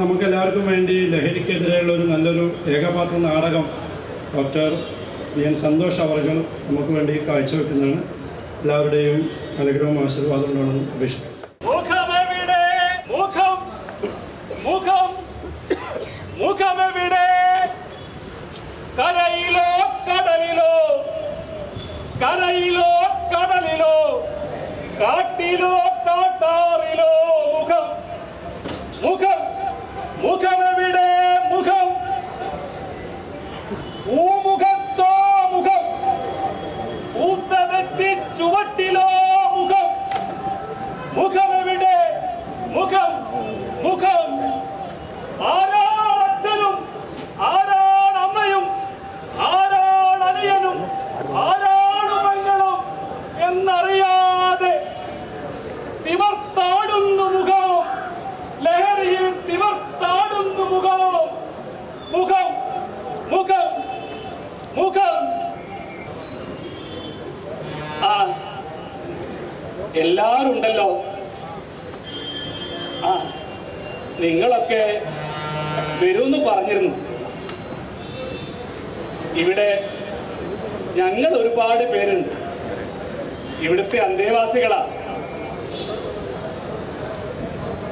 നമുക്ക് എല്ലാവർക്കും വേണ്ടി ലഹരിക്കെതിരെയുള്ള ഒരു നല്ലൊരു ഏകപാത്ര നാടകം ഡോക്ടർ വി എൻ സന്തോഷ് അവർകൾ നമുക്ക് വേണ്ടി കാഴ്ചവെക്കുന്നതാണ്. എല്ലാവരുടെയും അനുഗ്രഹവും ആശീർവാദം ഉണ്ടാണെന്ന് അപേക്ഷിക്കുന്നു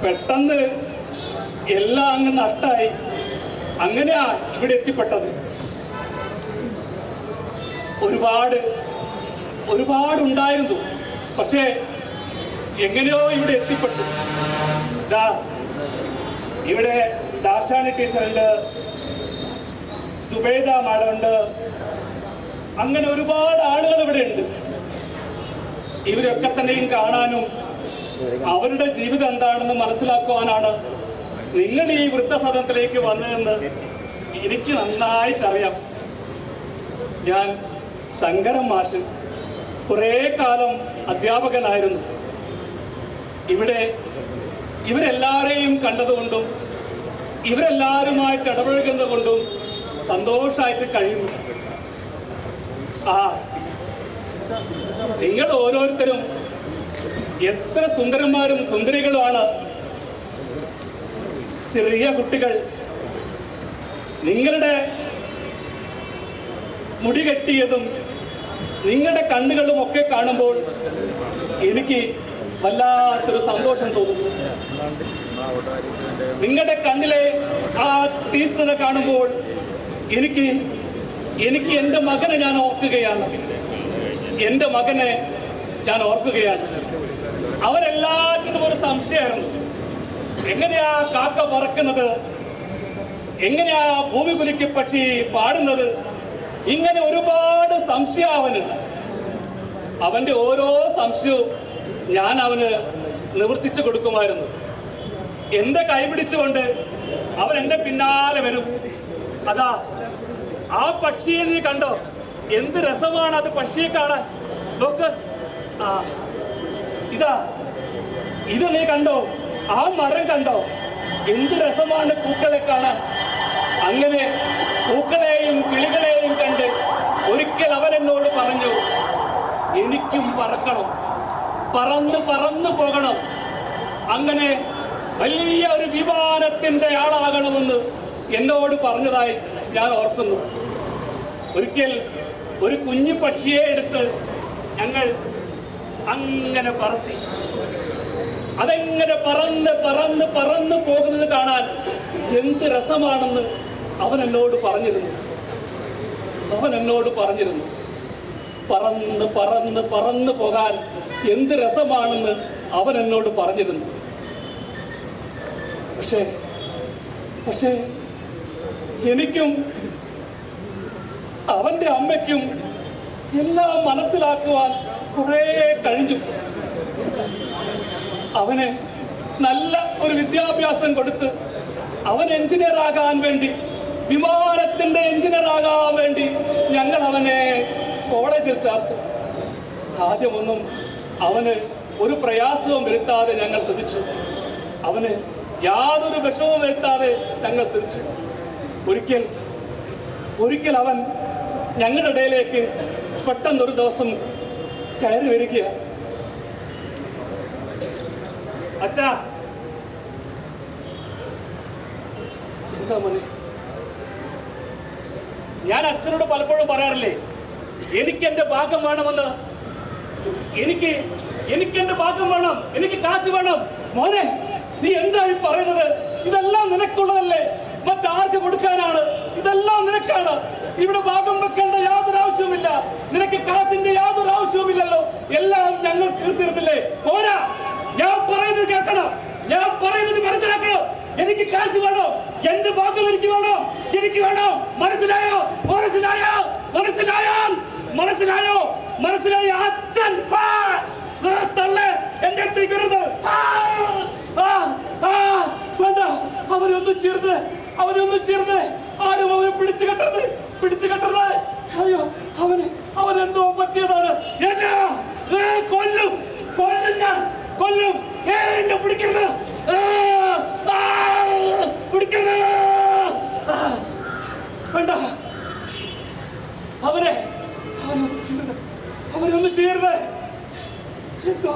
പെട്ടെന്ന് എല്ലാം അങ്ങ് നഷ്ടായി. അങ്ങനെയാ ഇവിടെ എത്തിപ്പെട്ടത്. ഒരുപാട് ഒരുപാട് ഉണ്ടായിരുന്നു. പക്ഷേ എങ്ങനെയോ ഇവിടെ എത്തിപ്പെട്ടു. ഇവിടെ ദാർശാനി ടീച്ചറുണ്ട് സുബേദ മാഡമുണ്ട് അങ്ങനെ ഒരുപാട് ആളുകൾ ഇവിടെ ഉണ്ട്. ഇവരൊക്കെ തന്നെയും കാണാനും അവരുടെ ജീവിതം എന്താണെന്ന് മനസ്സിലാക്കുവാനാണ് നിങ്ങൾ ഈ വൃത്തസദനത്തിലേക്ക് വന്നതെന്ന് എനിക്ക് നന്നായിട്ടറിയാം. ഞാൻ ശങ്കരൻ മാഷൻ കുറേ കാലം അധ്യാപകനായിരുന്നു. ഇവിടെ ഇവരെല്ലാവരെയും കണ്ടതുകൊണ്ടും ഇവരെല്ലാവരുമായിട്ട് ഇടപഴകുന്നത് കൊണ്ടും സന്തോഷമായിട്ട് കഴിയുന്നു. ആ നിങ്ങൾ ഓരോരുത്തരും എത്ര സുന്ദരന്മാരും സുന്ദരികളുമാണ്. ചെറിയ കുട്ടികൾ. നിങ്ങളുടെ മുടി കെട്ടിയതും നിങ്ങളുടെ കണ്ണുകളും ഒക്കെ കാണുമ്പോൾ എനിക്ക് വല്ലാത്തൊരു സന്തോഷം തോന്നുന്നു. നിങ്ങളുടെ കണ്ണിലെ ആ തീഷ്ണത കാണുമ്പോൾ എനിക്ക് എനിക്ക് എന്റെ മകനെ ഞാൻ ഓർക്കുകയാണ്. എന്റെ മകനെ ഞാൻ ഓർക്കുകയാണ്. അവരെല്ലാറ്റിനും ഒരു സംശയമായിരുന്നു. എങ്ങനെയാ കാക്ക പറക്കുന്നത് എങ്ങനെയാ ഭൂമി കുലുക്കി പക്ഷി പാടുന്നത്? ഇങ്ങനെ ഒരുപാട് സംശയം അവനുണ്ട് അവന്റെ ഓരോ സംശയവും ഞാൻ അവന് നിവർത്തിച്ചു കൊടുക്കുമായിരുന്നു. എന്റെ കൈപിടിച്ചുകൊണ്ട് അവൻ എന്റെ പിന്നാലെ വരും. അതാ ആ പക്ഷിയെ നീ കണ്ടോ? എന്ത് രസമാണ് അത് പക്ഷിയെ കാണാൻ? നോക്ക്. ആ ഇതാ ഇത് നീ കണ്ടോ? ആ മരം കണ്ടോ? എന്ത് രസമാണ് പൂക്കളെ കാണാൻ. അങ്ങനെ പൂക്കളെയും കിളികളെയും കണ്ട് ഒരിക്കൽ അവൻ എന്നോട് പറഞ്ഞു എനിക്കും പറക്കണം. പറന്ന് പറന്നു പോകണം. അങ്ങനെ വലിയ ഒരു വിമാനത്തിന്റെ ആളാകണമെന്ന് എന്നോട് പറഞ്ഞതായി ഞാൻ ഓർക്കുന്നു. ഒരിക്കൽ ഒരു കുഞ്ഞു പക്ഷിയെ എടുത്ത് ഞങ്ങൾ അങ്ങനെ പറത്തി. അതെങ്ങനെ പറന്ന് പറന്ന് പറന്ന് പോകുന്നത് കാണാൻ എന്ത് രസമാണെന്ന് അവൻ എന്നോട് പറഞ്ഞിരുന്നു. അവൻ എന്നോട് പറഞ്ഞിരുന്നു. പറന്ന് പറന്ന് പറന്ന് പോകാൻ എന്ത് രസമാണെന്ന് അവൻ എന്നോട് പറഞ്ഞിരുന്നു. പക്ഷേ പക്ഷേ എനിക്കും അവന്റെ അമ്മയ്ക്കും എല്ലാം മനസ്സിലാക്കുവാൻ കുറേ കഴിഞ്ഞു. അവന് നല്ല ഒരു വിദ്യാഭ്യാസം കൊടുത്ത് അവൻ എഞ്ചിനീയർ ആകാൻ വേണ്ടി വിമാനത്തിന്റെ എഞ്ചിനീയർ ആകാൻ വേണ്ടി ഞങ്ങൾ അവനെ കോളേജിൽ ചേർത്തു. ആദ്യമൊന്നും അവന് ഒരു പ്രയാസവും വരുത്താതെ ഞങ്ങൾ ശ്രദ്ധിച്ചു. അവന് യാതൊരു വിഷമവും വരുത്താതെ ഞങ്ങൾ ശ്രദ്ധിച്ചു. ഒരിക്കൽ ഒരിക്കൽ അവൻ ഞങ്ങളുടെ ഇടയിലേക്ക് പെട്ടെന്നൊരു ദിവസം കയറി വരിക്കുക അച്ഛാ. എന്താ മോനെ? ഞാൻ അച്ഛനോട് പലപ്പോഴും പറയാറില്ലേ എനിക്ക് എന്റെ ഭാഗം വേണമെന്ന്. എനിക്ക് എനിക്ക് എന്റെ ഭാഗം വേണം എനിക്ക് കാശ് വേണം. മോനെ നീ എന്താ ഈ പറയുന്നത്? ഇതെല്ലാം നിനക്കുള്ളതല്ലേ. മറ്റാർക്ക് കൊടുക്കാനാ? നിനക്കാണ് ഇവിടെ ഭാഗം വെക്കേണ്ട യാതൊരു ആവശ്യവുമില്ല. നിനക്ക് കാശിന്റെ യാതൊരു ആവശ്യവുമില്ലല്ലോ. എല്ലാം ഞങ്ങൾ തീർത്തിരുന്നില്ലേ? പോരാ. ഞാൻ പറയുന്നത് കേൾക്കണം. ഞാൻ പറയുന്നത് മനസ്സിലാക്കണം. എനിക്ക് കാശ് വേണോ. എന്ത് ഭാഗം എനിക്ക് വേണോ. എനിക്ക് വേണോ. മനസ്സിലായോ? മനസ്സിലായോ? മനസ്സിലായോ? മനസ്സിലായോ? മനസ്സിലായോ. അച്ഛൻ! ആ, എന്റെ അടുത്തേക്ക് വരുന്നത്! വേണ്ട. അവരൊന്നും ചേർന്ന്. അവരൊന്നും ചേർന്ന്. ആരും അവനെ പിടിച്ചു കെട്ടത് പിടിച്ചു കെട്ടത് അയ്യോ അവന് അവനെന്തോ പറ്റിയതാണ്. എല്ലാ കൊല്ലും കൊല്ലും ഞാൻ കൊല്ലും. ഏ, എന്നെ പിടിക്കരുത്! പിടിക്കരുത്. വേണ്ട. അവരെ അവനൊന്നും ചെയ്യരുത് അവനൊന്നും ചെയ്യരുത് എന്തോ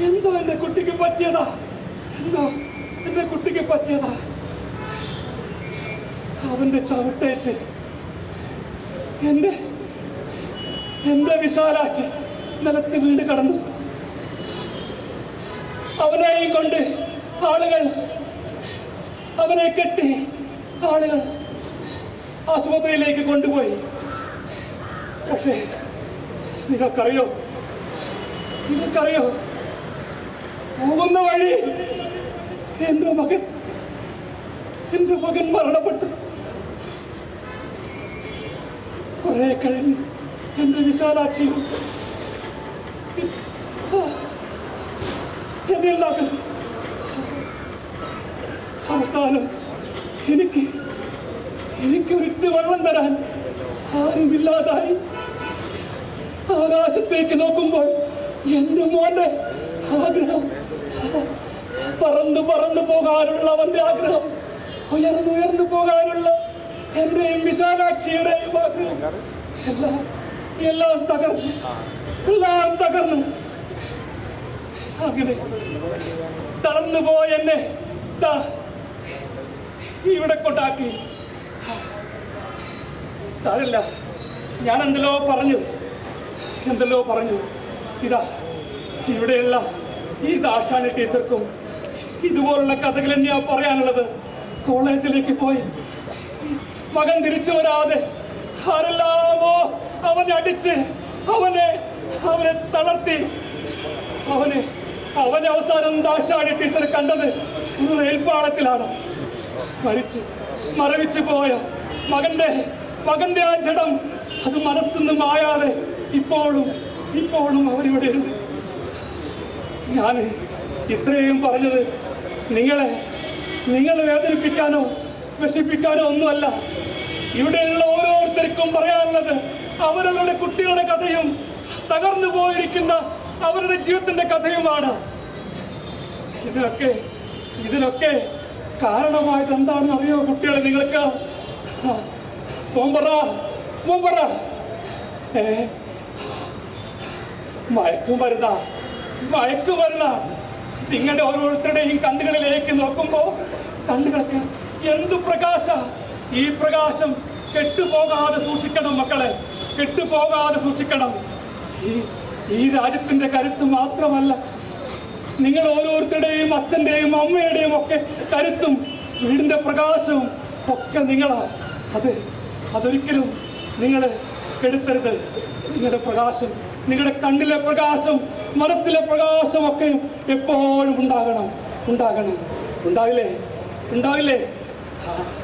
എന്തോ എന്റെ കുട്ടിക്ക് പറ്റിയതാ. എന്തോ എന്റെ കുട്ടിക്ക് പറ്റിയതാ. അവന്റെ ചവിട്ടേറ്റ്. എന്റെ എന്റെ വിശാലാച്ച് നിലത്ത് വീട് കടന്നു. അവനെയും കൊണ്ട് ആളുകൾ അവനെ കെട്ടി ആളുകൾ ആശുപത്രിയിലേക്ക് കൊണ്ടുപോയി. പക്ഷേ നിങ്ങൾക്കറിയോ? നിങ്ങൾക്കറിയോ? പോകുന്ന വഴി എന്റെ മകൻ എന്റെ മകൻ മരണപ്പെട്ടു. കുറെ കഴിഞ്ഞ് എന്റെ വിശാലാക്ഷി എന്നെ അവസാനം എനിക്ക് എനിക്കൊരിട്ട് വെള്ളം തരാൻ ആരുമില്ലാതായി. ആകാശത്തേക്ക് നോക്കുമ്പോൾ എന്റെ മോന്റെ ആഗ്രഹം പറന്നു പറന്നു പോകാനുള്ള അവന്റെ ആഗ്രഹം ഉയർന്നുയർന്നു ഉയർന്നു പോകാനുള്ള എന്റെയും വിശാലാക്ഷിയുടെയും ആഗ്രഹം എല്ലാം എല്ലാം തകർന്നു. എല്ലാം തകർന്നു. അങ്ങനെ തളർന്നു പോയ എന്നെ ഇവിടെ കൊണ്ടാക്കി. സാരല്ല ഞാൻ എന്തെല്ലോ പറഞ്ഞു. എന്തെല്ലോ പറഞ്ഞു. ഇതാ ഇവിടെയുള്ള ഈ ദാഷാണി ടീച്ചർക്കും ഇതുപോലുള്ള കഥകൾ തന്നെയാ പറയാനുള്ളത്. കോളേജിലേക്ക് പോയി മകൻ തിരിച്ചു വരാതെ ആരെല്ലാമോ അവനെ അടിച്ച് അവനെ അവനെ തളർത്തി. അവനെ അവനെ അവസാനം ദാഷാണി ടീച്ചർ കണ്ടത് റെയിൽപാളത്തിലാണ് മരിച്ച് മറവിച്ചു പോയ മകന്റെ മകന്റെ ആ ജഡം അത് മനസ്സിന്ന് മായാതെ ഇപ്പോഴും ഇപ്പോഴും അവരിവിടെ ഉണ്ട്. ഞാൻ ഇത്രയും പറഞ്ഞത് നിങ്ങളെ നിങ്ങൾ വേദനിപ്പിക്കാനോ വിഷമിപ്പിക്കാനോ ഒന്നുമല്ല. ഇവിടെയുള്ള ഓരോരുത്തർക്കും പറയാനുള്ളത് അവരവരുടെ കുട്ടികളുടെ കഥയും തകർന്നു പോയിരിക്കുന്ന അവരുടെ ജീവിതത്തിന്റെ കഥയുമാണ്. ഇതിനൊക്കെ ഇതിനൊക്കെ കാരണമായത് എന്താണെന്ന് അറിയോ കുട്ടികളെ നിങ്ങൾക്ക്? മോമ്പറ മോമ്പറ. ഏ? മയക്കുമരുന്ന നിങ്ങളുടെ ഓരോരുത്തരുടെയും കണ്ണുകളിലേക്ക് നോക്കുമ്പോൾ കണ്ണുകൾക്ക് എന്തു പ്രകാശ? ഈ പ്രകാശം കെട്ടുപോകാതെ സൂക്ഷിക്കണം മക്കളെ. കെട്ടുപോകാതെ സൂക്ഷിക്കണം. ഈ ഈ രാജ്യത്തിന്റെ കരുത്ത് മാത്രമല്ല നിങ്ങൾ ഓരോരുത്തരുടെയും അച്ഛന്റെയും അമ്മയുടെയും ഒക്കെ കരുത്തും വീടിന്റെ പ്രകാശവും ഒക്കെ നിങ്ങളാ. അത് അതൊരിക്കലും നിങ്ങൾ കെടുത്തരുത്. നിങ്ങളുടെ പ്രകാശം നിങ്ങളുടെ കണ്ണിലെ പ്രകാശം മനസ്സിലെ പ്രകാശം ഒക്കെ എപ്പോഴും ഉണ്ടാകണം. ഉണ്ടാകണം. ഉണ്ടാവില്ലേ? ആ,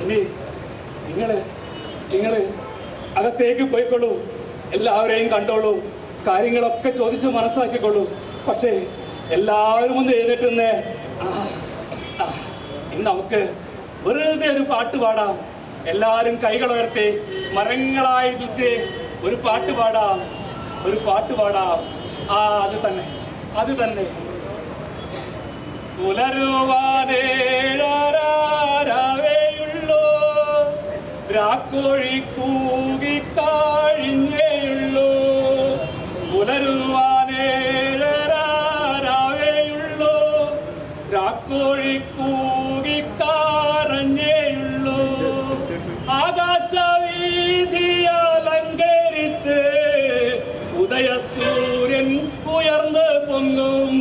ഇനി നിങ്ങൾ നിങ്ങൾ അകത്തേക്ക് പോയിക്കൊള്ളൂ. എല്ലാവരെയും കണ്ടോളൂ. കാര്യങ്ങളൊക്കെ ചോദിച്ച് മനസ്സിലാക്കിക്കൊള്ളൂ. പക്ഷേ എല്ലാവരും ഒന്ന് എഴുന്നേറ്റ് നിന്നേ ആ, ആ, ഇന്ന് നമുക്ക് വെറുതെ ഒരു പാട്ട് പാടാം. എല്ലാവരും കൈകൾ ഉയർത്തി മരങ്ങളായി തുത്തി ഒരു പാട്ട് പാടാം. ഒരു പാട്ട് പാടാം. ആ അത് തന്നെ അത് തന്നെ. പുലരുവാനേഴാരാവേയുള്ളൂ പുരാക്കോഴി കൂകിക്കാഴിഞ്ഞേയുള്ളൂ പുലരുവാനേഴരാവേയുള്ളൂ രാക്കോഴി കൂകിക്കാറഞ്ഞേയുള്ളൂ ആകാശവീതി അലങ്കരിച്ച് ഉദയസൂര്യൻ ഉയർന്ന് പൊങ്ങും.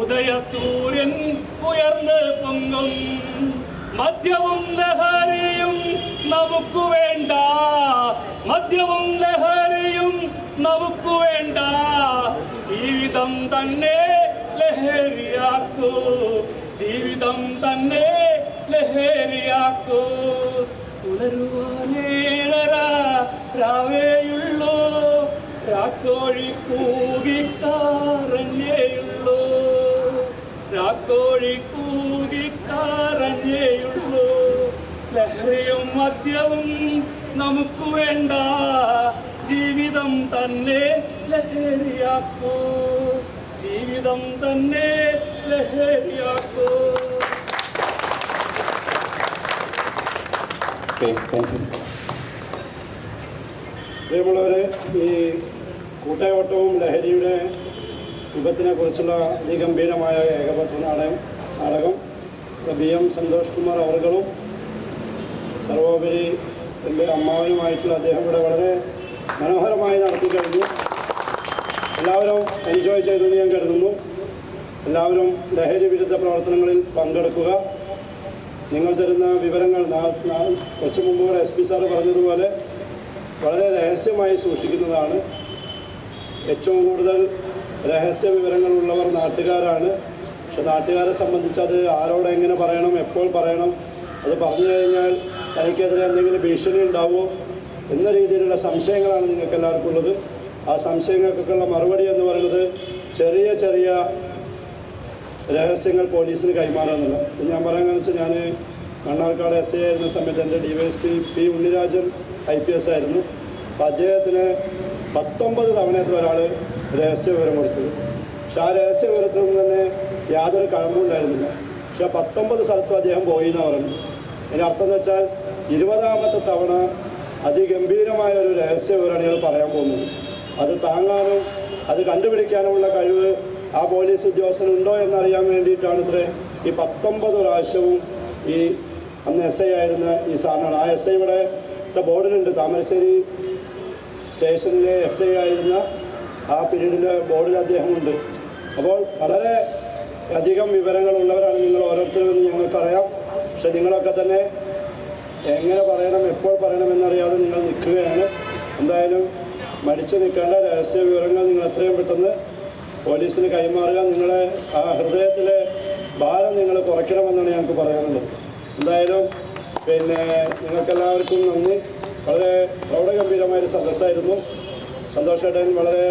ഉദയസൂര്യൻ ഉയർന്ന് പൊങ്ങും. മദ്യവും തന്നെ ലഹരിയാക്കൂ. ഉണരുവാനേഴര രാവേയുള്ളൂ. രാക്കോഴി കൂകിക്കാറഞ്ഞേയുള്ളൂ രാക്കോഴി കൂകിക്കാറഞ്ഞേയുള്ളൂ ലഹരിയും മദ്യവും നമുക്ക് വേണ്ട. ജീവിതം തന്നെ ലഹരിയാക്കൂ. ജീവിതം തന്നെ ലഹരിയാക്കൂ. പ്രിയമുള്ളവരെ ഈ കൂട്ടയോട്ടവും ലഹരിയുടെ വിപത്തിനെ കുറിച്ചുള്ള അതിഗംഭീരമായ ഏകപത്ര നാടകം നാടകം ബി എം സന്തോഷ് കുമാർ അവർകളും സർവോപരി എന്റെ അമ്മാവനുമായിട്ടുള്ള അദ്ദേഹം ഇവിടെ വളരെ മനോഹരമായി നടത്തി കഴിഞ്ഞു. എല്ലാവരും എൻജോയ് ചെയ്തെന്ന് ഞാൻ കരുതുന്നു. എല്ലാവരും ലഹരി വിരുദ്ധ പ്രവർത്തനങ്ങളിൽ പങ്കെടുക്കുക. നിങ്ങൾ തരുന്ന വിവരങ്ങൾ കുറച്ച് മുമ്പ് ഇവിടെ എസ് പി സാറ് പറഞ്ഞതുപോലെ വളരെ രഹസ്യമായി സൂക്ഷിക്കുന്നതാണ്. ഏറ്റവും കൂടുതൽ രഹസ്യ വിവരങ്ങളുള്ളവർ നാട്ടുകാരാണ്. പക്ഷെ നാട്ടുകാരെ സംബന്ധിച്ച് അത് ആരോട് എങ്ങനെ പറയണം എപ്പോൾ പറയണം അത് പറഞ്ഞു കഴിഞ്ഞാൽ തനിക്കെതിരെ എന്തെങ്കിലും ഭീഷണി ഉണ്ടാവുമോ എന്ന രീതിയിലുള്ള സംശയങ്ങളാണ് നിങ്ങൾക്ക് എല്ലാവർക്കും ഉള്ളത് ആ സംശയങ്ങൾക്കൊക്കെയുള്ള മറുപടി എന്ന് പറയുന്നത് ചെറിയ ചെറിയ രഹസ്യങ്ങൾ പോലീസിന് കൈമാറാന്നുള്ള ഞാൻ പറയാൻ വെച്ചാൽ ഞാൻ മണ്ണാർക്കാട് എസ് ഐ ആയിരുന്ന സമയത്ത് എന്റെ D Y S P P Unnirajan I P S ആയിരുന്നു. അപ്പം അദ്ദേഹത്തിന് പത്തൊമ്പത് തവണയത്തിൽ ഒരാൾ രഹസ്യ വിവരം കൊടുത്തത്. പക്ഷെ ആ രഹസ്യ വിവരത്തിലൊന്നും തന്നെ യാതൊരു കഴമ്പുണ്ടായിരുന്നില്ല പക്ഷെ പത്തൊമ്പത് സ്ഥലത്തും അദ്ദേഹം പോയി എന്ന് പറഞ്ഞു അതിന് അർത്ഥം എന്ന് വെച്ചാൽ ഇരുപതാമത്തെ തവണ അതിഗംഭീരമായ ഒരു രഹസ്യ വിവരണികൾ പറയാൻ പോകുന്നത്. അത് താങ്ങാനും അത് കണ്ടുപിടിക്കാനുമുള്ള കഴിവ് ആ പോലീസ് ഉദ്യോഗസ്ഥനുണ്ടോ എന്നറിയാൻ വേണ്ടിയിട്ടാണ് ഇത്രേ. ഈ പത്തൊമ്പത് പ്രാവശ്യവും ഈ അന്ന് എസ് ഐ ആയിരുന്ന ഈ സാറിനാണ് ആ എസ് ഐ ഇവിടെ ബോർഡിലുണ്ട്. താമരശ്ശേരി സ്റ്റേഷനിലെ എസ് ഐ ആയിരുന്ന ആ പീരീഡിലെ ബോർഡിൽ അദ്ദേഹമുണ്ട്. അപ്പോൾ വളരെ അധികം വിവരങ്ങളുള്ളവരാണ് നിങ്ങൾ ഓരോരുത്തരും എന്ന് ഞങ്ങൾക്കറിയാം. പക്ഷെ നിങ്ങളൊക്കെ തന്നെ എങ്ങനെ പറയണം എപ്പോൾ പറയണമെന്നറിയാതെ നിങ്ങൾ നിൽക്കുകയാണ്. എന്തായാലും മടിച്ചു നിൽക്കേണ്ട രഹസ്യ വിവരങ്ങൾ നിങ്ങൾ എത്രയും പെട്ടെന്ന് പോലീസിന് കൈമാറുക നിങ്ങളെ ആ ഹൃദയത്തിലെ ഭാരം നിങ്ങൾ കുറയ്ക്കണമെന്നാണ് ഞങ്ങൾക്ക് പറയാനുള്ളത്. എന്തായാലും പിന്നെ നിങ്ങൾക്കെല്ലാവർക്കും നന്ദി. വളരെ പ്രൗഢഗംഭീരമായൊരു സദസ്സായിരുന്നു. സന്തോഷേട്ടൻ വളരെ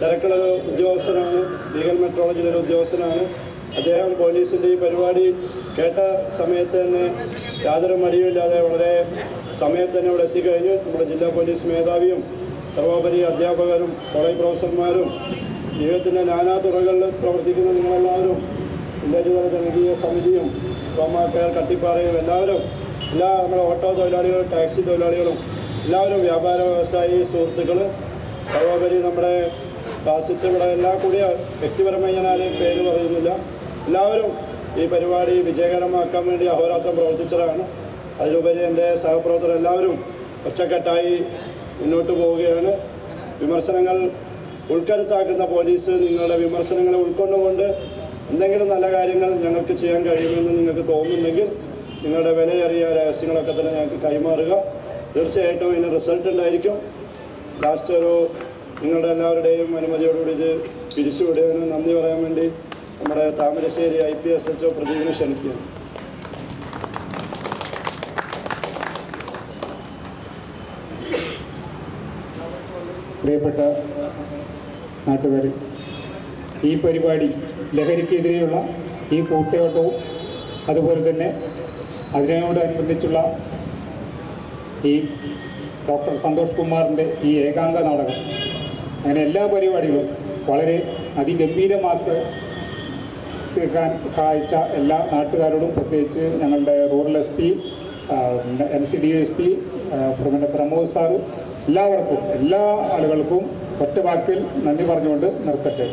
തിരക്കുള്ളൊരു ഉദ്യോഗസ്ഥനാണ്. ലീഗൽ മെട്രോളജിയിലൊരു ഉദ്യോഗസ്ഥനാണ്. അദ്ദേഹം പോലീസിന്റെ ഈ പരിപാടി കേട്ട സമയത്ത് തന്നെ യാതൊരു മടിയുമില്ലാതെ വളരെ സമയത്ത് തന്നെ ഇവിടെ എത്തിക്കഴിഞ്ഞു. നമ്മുടെ ജില്ലാ പോലീസ് മേധാവിയും സർവോപരി അധ്യാപകരും കോളേജ് പ്രൊഫസർമാരും ജീവിതത്തിന്റെ നാനാ തുറകളിൽ പ്രവർത്തിക്കുന്ന നിങ്ങളെല്ലാവരും ഇല്ലറ്റുകാര ജനകീയ സമിതിയും തോമ കെയർ കട്ടിപ്പാറയും എല്ലാവരും എല്ലാ നമ്മുടെ ഓട്ടോ തൊഴിലാളികളും ടാക്സി തൊഴിലാളികളും എല്ലാവരും വ്യാപാര വ്യവസായി സുഹൃത്തുക്കൾ സർവോപരി നമ്മുടെ ദാസ്യത്തിലൂടെ എല്ലാം കൂടി വ്യക്തിപരമായി ഞാൻ ആരെയും പേര് പറയുന്നില്ല. എല്ലാവരും ഈ പരിപാടി വിജയകരമാക്കാൻ വേണ്ടി അഹോരാത്രം പ്രവർത്തിച്ചതാണ് അതിലുപരി എന്റെ സഹപ്രവർത്തകർ എല്ലാവരും ഒറ്റക്കെട്ടായി മുന്നോട്ട് പോവുകയാണ്. വിമർശനങ്ങൾ ഉൾക്കരുത്താക്കുന്ന പോലീസ് നിങ്ങളുടെ വിമർശനങ്ങളെ ഉൾക്കൊണ്ടുകൊണ്ട് എന്തെങ്കിലും നല്ല കാര്യങ്ങൾ ഞങ്ങൾക്ക് ചെയ്യാൻ കഴിയുമെന്ന് നിങ്ങൾക്ക് തോന്നുന്നുണ്ടെങ്കിൽ നിങ്ങളുടെ വിലയേറിയ രഹസ്യങ്ങളൊക്കെ തന്നെ ഞങ്ങൾക്ക് കൈമാറുക. തീർച്ചയായിട്ടും ഇതിന് റിസൾട്ട് ഉണ്ടായിരിക്കും. ലാസ്റ്റ് ഒരു നിങ്ങളുടെ എല്ലാവരുടെയും അനുമതിയോടുകൂടി ഇത് പിരിച്ചുവിടുന്നതിന് നന്ദി പറയാൻ വേണ്ടി നമ്മുടെ Thamarassery I P S H O ക്ഷണിക്കുകയാണ്. പ്രിയപ്പെട്ട നാട്ടുകാർ ഈ പരിപാടി ലഹരിക്കെതിരെയുള്ള ഈ കൂട്ടയോട്ടവും അതുപോലെ തന്നെ അതിനോടനുബന്ധിച്ചുള്ള ഈ ഡോക്ടർ സന്തോഷ് കുമാറിന്റെ ഈ ഏകാംഗ നാടകം. അങ്ങനെ എല്ലാ പരിപാടികളും വളരെ അതിഗംഭീരമാക്കി തീർക്കാൻ സഹായിച്ച എല്ലാ നാട്ടുകാരോടും പ്രത്യേകിച്ച് ഞങ്ങളുടെ rural S P M C D S P Pramod sir എല്ലാവർക്കും എല്ലാ ആളുകൾക്കും ഒറ്റ വാക്കിൽ നന്ദി പറഞ്ഞുകൊണ്ട് നിർത്തട്ടെ.